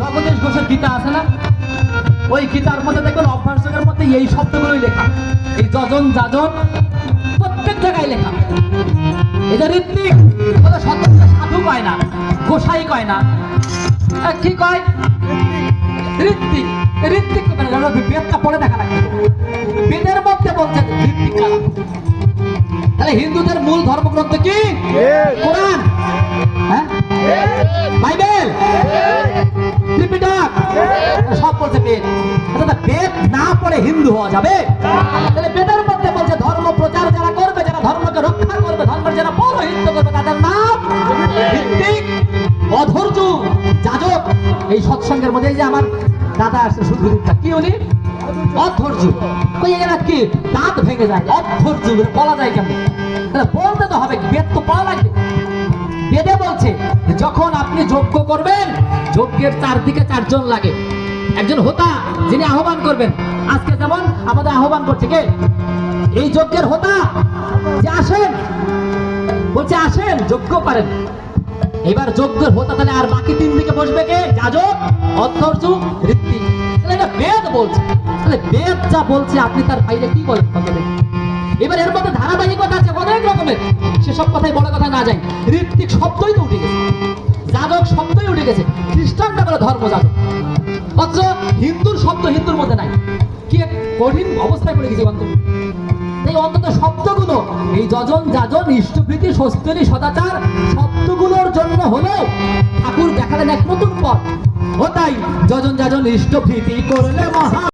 জগদীশ ঘোষের গীতা আছে না? ওই গীতার মধ্যে দেখবেন অভ্যাসকের মধ্যে এই শব্দগুলোই লেখা। এই যজন যাজন প্রত্যেক জায়গায় লেখা। এটা ঋত্বিক সাধু কয় না গোসাই কয় না। কি কয়? ঋত্বিক। ঋত্বিক বেদটা পড়ে দেখা লাগবে। বেদের মধ্যে বলছে ঋত্বিক তাহলে হিন্দুদের মূল ধর্মগ্রন্থ কি? কোরআন। হ্যাঁ? বেদ না পড়ে হিন্দু হওয়া যাবে। তাহলে বেদের মধ্যে বলছে, ধর্ম প্রচার যারা করবে, যারা ধর্মকে রক্ষা করবে, ধর্মের যারা পৌরোহিত্য করবে, তাদের নাম অধৈর্য, যাজক। এই সৎসঙ্গের মধ্যে যে আমার দাদা আসছে শুধু কি উনি? অধৈর্য। কই, এরা কি? দাঁত ভেঙে যায়, অধৈর্য বলা যায় তাহলে বলতে তো হবে বেদ তো পড়া লাগবে। বেদে বলছে, যখন আপনি যজ্ঞ করবেন, যজ্ঞের চারদিকে চারজন লাগে। একজন হোতা যিনি আহ্বান করবেন। আজকে যেমন আমাদের আহ্বান করছে কে? এই যজ্ঞের হোতা, যে আসেন, বলছে আসেন, যজ্ঞ করেন। এবার যজ্ঞের হোতা তাহলে আর বাকি তিন দিকে বসবে কে? যাজক, অধ্যর্য, ঋত্বিক। তাহলে এটা বেদ বলছে। তাহলে বেদ যা বলছে, আপনি তার বাইরে কি বলেন কথা এবার এর মধ্যে ধারাবাহিকতা আছে, অনেক রকমের। সেসব কথাই বড় কথা না যায় ঋত্বিক শব্দই তো উঠে গেছে। যাদব শব্দই উঠে গেছে। খ্রিস্টানটা বলে ধর্ম যাবে অথচ হিন্দুর শব্দ হিন্দুর মধ্যে নাই। কি এক কঠিন অবস্থায় পড়ে গেছে অন্তত এই অন্তত শব্দগুলো, এই যজন যাজন, ইষ্টপ্রীতি স্বস্তিনী সদাচার, শব্দগুলোর জন্য হলেও ঠাকুর দেখালেন এক নতুন পথ। ও তাই যজন যাজন, ইষ্টপ্রীতি করলে মহা